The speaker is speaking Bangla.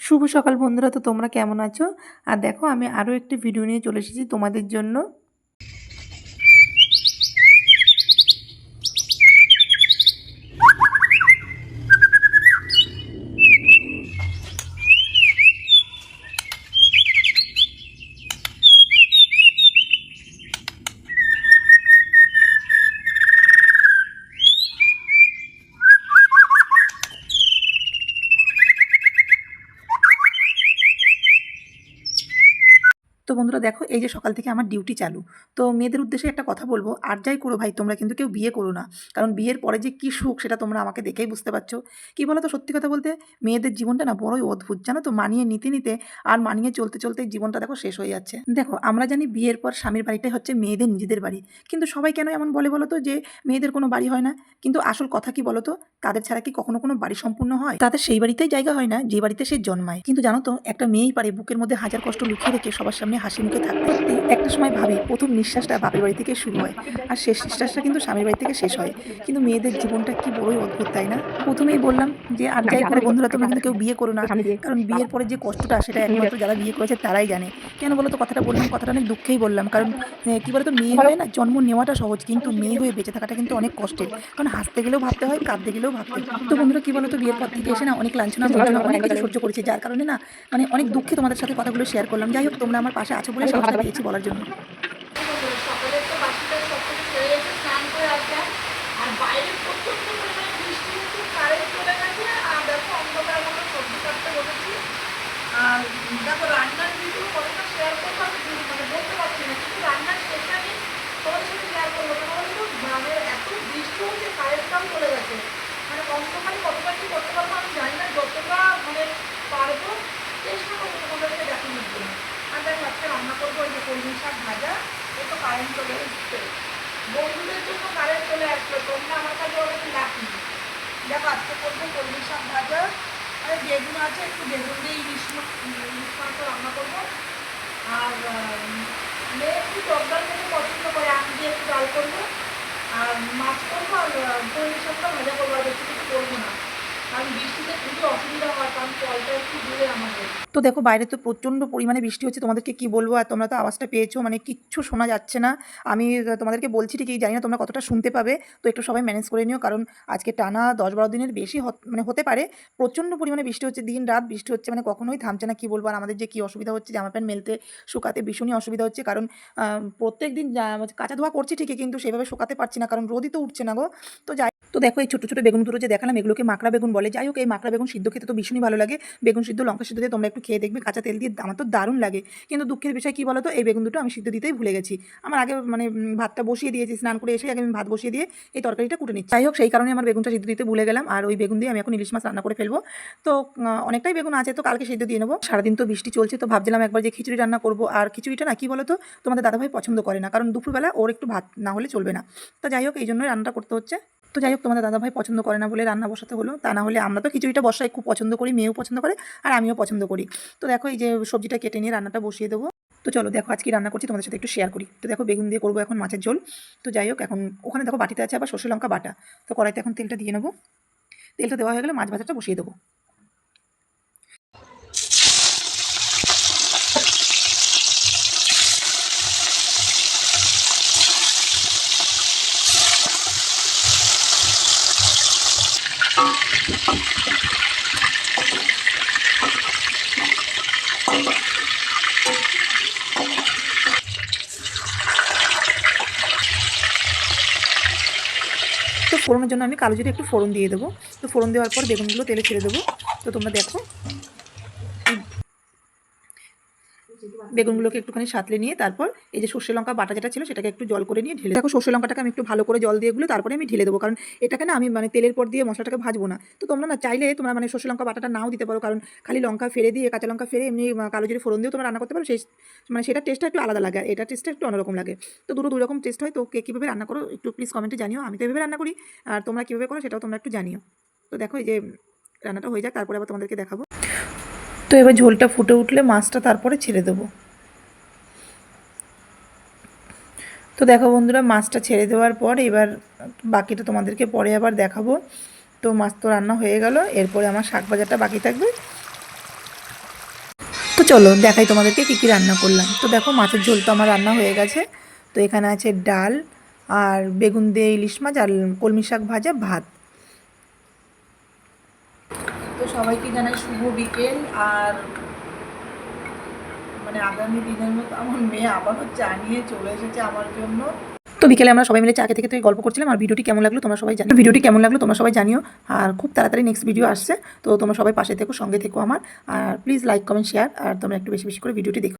শুভ সকাল বন্ধুরা, তো তোমরা কেমন আছো? আর দেখো, আমি আরও একটি ভিডিও নিয়ে চলে এসেছি তোমাদের জন্য। তো বন্ধুরা দেখো, এই যে সকাল থেকে আমার ডিউটি চালু। তো মেয়েদের উদ্দেশ্যে একটা কথা বলব, আর যাই করো ভাই, তোমরা কিন্তু কেউ বিয়ে করো না। কারণ বিয়ের পরে যে কী সুখ, সেটা তোমরা আমাকে দেখেই বুঝতে পারছ। কি বলো তো সত্যি কথা বলতে, মেয়েদের জীবনটা না বড়ই অদ্ভুত। জানো তো, মানিয়ে নিতে নিতে আর মানিয়ে চলতে চলতে জীবনটা দেখো শেষ হয়ে যাচ্ছে। দেখো, আমরা জানি বিয়ের পর স্বামীর বাড়িটাই হচ্ছে মেয়েদের নিজেদের বাড়ি। কিন্তু সবাই কেন এমন বলে বলো তো যে, মেয়েদের কোনো বাড়ি হয় না? কিন্তু আসল কথা কি বলো তো, তাদের ছাড়া কি কখনো কোনো বাড়ি সম্পূর্ণ হয়? তাদের সেই বাড়িতেই জায়গা হয় না, যে বাড়িতে সে জন্মায়। কিন্তু জানো তো, একটা মেয়েই পারে বুকের মধ্যে হাজার কষ্ট লুকিয়ে রেখে সবার সামনে হাসি মুখে থাকতে একটা সময় ভাবি, প্রথম নিঃশ্বাসটা বাপের বাড়ি থেকে শুরু হয় আর শেষ নিঃশ্বাসটা কিন্তু স্বামীর বাড়ি থেকে শেষ হয়। কিন্তু মেয়েদের জীবনটা কি বড়ই অদ্ভুত, তাই না? প্রথমেই বললাম যে, আর যাই করে বন্ধুরা, তোমরা কিন্তু কেউ বিয়ে করো না। কারণ বিয়ের পরে যে কষ্টটা, সেটা একমাত্র যারা বিয়ে করেছে তারাই জানে। কেন বলো তো, কথাটা বললাম, কথাটা অনেক দুঃখেই বললাম। কারণ কি বলতো, মেয়ে হয়ে না জন্ম নেওয়াটা সহজ, কিন্তু মেয়ে হয়ে বেঁচে থাকাটা কিন্তু অনেক কষ্টের। কারণ হাসতে গেলেও ভাবতে হয়, কাঁদতে গেলেও ভাবতে হয়। তো বন্ধুরা, কি বলতো, বিয়ের পর থেকে এসে না অনেক লাঞ্ছনা অনেক সহ্য করেছে, যার কারণে না মানে অনেক দুঃখে তোমাদের সাথে কথাগুলো শেয়ার করলাম। যাই হোক, তোমরা আমার আছো বলে পেয়েছি বলার জন্য সকালের তো বাসিটা সব কিছু সেরে গেছে স্নান করে আসলাম আর বাইরে প্রচণ্ড পরিমাণে বৃষ্টি হচ্ছে কারেন্ট চলে গেছে আর দেখো অন্ধকার মতো সবজি কাটতে বসেছি আর দেখো রান্নার ভিডিও কতটা শেয়ার করব আমি ভুল- মানে বলতে পারছি না কিন্তু রান্নার শেষে আমি তোমাদের সাথে শেয়ার করব তোমার তো গ্রামের এত বৃষ্টি হচ্ছে কারেন্টটাও চলে গেছে মানে অন্ধকারে কতটা কি করতে পারব আমি জানি না যতটা মানে পারব চেষ্টা করব তোমাদেরকে দেখানোর জন্য আর দেখো আজকে রান্না করব ওই যে কলমি শাক ভাজা এই তো কারেন্ট চলে এসছে। বন্ধুদের জন্য কারেন্ট চলে আসলো। তোমরা আমার কাছে অনেক লাকি দেখো, আজকে করব কলমি শাক ভাজা। আর, বেগুন আছে, একটু বেগুন দিয়ে ইলিশ ইলিশ মাংস রান্না করব। আর মেয়ে একটু টক ডাল খেতে পছন্দ করে, আমি দিয়ে একটু ডাল করব। আর মাছ করব আর কলমি শাকটা ভাজা করব আর বেশি কিছু করব না কারণ বৃষ্টিতে খুবই অসুবিধা হয় কারণ কলটা তো দেখো, বাইরে তো প্রচণ্ড পরিমাণে বৃষ্টি হচ্ছে। তোমাদেরকে কি বলব? আর তোমরা তো আওয়াজটা পেয়েছ মানে কিচ্ছু শোনা যাচ্ছে না। আমি তোমাদেরকে বলছি ঠিকই, জানি না তোমরা কতটা শুনতে পাবে। তো একটু সবাই ম্যানেজ করে নিও, কারণ আজকে টানা দশ বারো দিনের বেশি মানে হতে পারে। প্রচণ্ড পরিমাণে বৃষ্টি হচ্ছে, দিন রাত বৃষ্টি হচ্ছে মানে কখনোই থামছে না, কি বলব? আর আমাদের যে কী অসুবিধা হচ্ছে, জামা প্যান্ট মেলতে শুকাতে ভীষণই অসুবিধা হচ্ছে। কারণ প্রত্যেক দিন কাঁচা ধোয়া করছি ঠিকই, কিন্তু সেভাবে শুকাতে পারছি না, কারণ রোদই তো উঠছে না গো। তো যাই তো দেখো এই ছোটো ছোটো বেগুন দুটো যে দেখালাম, এগুলোকে মাকড়া বেগুন বলে। যাই হোক, এই মাকড়া বেগুন সিদ্ধ খেতে তো ভীষণই ভালো লাগে। বেগুন সিদ্ধ, লঙ্কা সিদ্ধ দিয়ে তোমরা একটু খেয়ে দেখবে, কাঁচা তেল দিয়ে, আমার তো দারুণ লাগে। কিন্তু দুঃখের বিষয় কী বলো তো এই বেগুন দুটো আমি সিদ্ধ দিতেই ভুলে গেছি। আমার আগে মানে ভাতটা বসিয়ে দিয়েছি, স্নান করে এসে আগে আমি ভাত বসিয়ে দিয়ে এই তরকারিটা কুটে নিচ্ছি। যাই হোক, সেই কারণে আমার বেগুনটা সিদ্ধ দিতে ভুলে গেলাম, আর ওই বেগুন দিয়ে আমি এখন ইলিশ মাছ রান্না করে ফেলব। তো অনেকটাই বেগুন আছে, তো কালকে সিদ্ধ দিয়ে নেব। সারাদিন তো বৃষ্টি চলছে, তো ভাবছিলাম একবার যে খিচুড়ি রান্না করব। আর খিচুড়িটা না, কী বলো তো তোমাদের দাদাভাই পছন্দ করে না, কারণ দুপুরবেলা ওর একটু ভাত না হলে চলবে না। তো যাই হোক, এই জন্যই রান্নাটা করতে হচ্ছে। তো যাই হোক, তোমাদের দাদাভাই পছন্দ করে না বলে রান্না বসাতে হলো। তা না হলে আমরা তো খিচুড়িটা বসাই, খুব পছন্দ করি, মেয়েও পছন্দ করে, আর আমিও পছন্দ করি। তো দেখো এই যে সবজিটা কেটে নিয়ে রান্নাটা বসিয়ে দেবো। তো চলো দেখো, আজকে রান্না করছি, তোমাদের সাথে একটু শেয়ার করি। তো দেখো বেগুন দিয়ে করব এখন মাছের ঝোল। তো যাই হোক, এখন ওখানে দেখো বাটিতে আছে আবার সর্ষে লঙ্কা বাটা। তো কড়াইতে এখন তেলটা দিয়ে নেব। তেলটা দেওয়া হয়ে গেলে মাছ ভাজাটা বসিয়ে দেবো। ফোড়নের জন্য আমি কালো জিরে একটু ফোড়ন দিয়ে দেবো। তো ফোড়ন দেওয়ার পর বেগুনগুলো তেলে ছেড়ে দেবো। তো তোমরা দেখো বেগুনগুলোকে একটুখানি সাঁতলে নিয়ে তারপর এই যে সর্ষে লঙ্কা বাটা যেটা ছিল সেটাকে একটু জল করে নিয়ে ঢেলে দেখো, সর্ষে লঙ্কাটাকে আমি একটু ভালো করে জল দিয়ে গুলো তারপরে আমি ঢেলে দেবো। কারণ এটাকে না আমি মানে তেলের পর দিয়ে মশলাটাকে ভাজবো না। তো তোমরা না চাইলে তোমরা মানে সর্ষে লঙ্কা বাটাটা নাও দিতে পারো। কারণ খালি লঙ্কা ফেলে দিয়ে, কাঁচা লঙ্কা ফেলে, এমনি কালো জিরে ফোড়ন দিয়েও তোমরা রান্না করতে পারো। সেই মানে সেটা টেস্টটা একটু আলাদা লাগে। এটা টেস্টটা একটু অন্যরকম লাগে। তো দুটো দুই রকম টেস্ট হয়। তো কে কীভাবে রান্না করো একটু প্লিজ কমেন্টে জানিও। আমি তো এভাবে রান্না করি। আর তোমরা কীভাবে করো সেটাও তোমরা একটু জানিও। তো দেখো, এই যে রান্নাটা হয়ে যাক। তারপরে আবার তোমাদেরকে দেখাবো। তো এবার ঝোলটা ফুটে উঠলে মাছটা তারপরে ছেড়ে দেবো। তো দেখো বন্ধুরা, মাছটা ছেড়ে দেওয়ার পর এবার বাকিটা তোমাদেরকে পরে আবার দেখাবো। তো মাছ তো রান্না হয়ে গেল, এরপরে আমার শাক বাজারটা বাকি থাকবে। তো চলো দেখাই তোমাদেরকে কী কী রান্না করলাম। তো দেখো মাছের ঝোল তো আমার রান্না হয়ে গেছে। তো এখানে আছে ডাল আর বেগুন দিয়ে ইলিশ মাছ আর কলমি শাক ভাজা ভাত। তো সবাইকে জানাই শুভ বিকেল। আর মানে আগামী দিনের মতো আমার মেয়ে আবারও চা নিয়ে চলে এসেছে আমার জন্য। তো বিকেলে আমরা সবাই মিলে চাকে থেকে খেতে গল্প করছিলাম। আর ভিডিওটি কেমন লাগল তোমরা সবাই জানো ভিডিওটি কেমন লাগল তোমরা সবাই জানিও। আর খুব তাড়াতাড়ি নেক্সট ভিডিও আসছে। তো তোমরা সবাই পাশে থেকো, সঙ্গে থেকো আমার। আর প্লিজ লাইক কমেন্ট শেয়ার আর তোমরা একটু বেশি বেশি করে ভিডিওটি দেখো।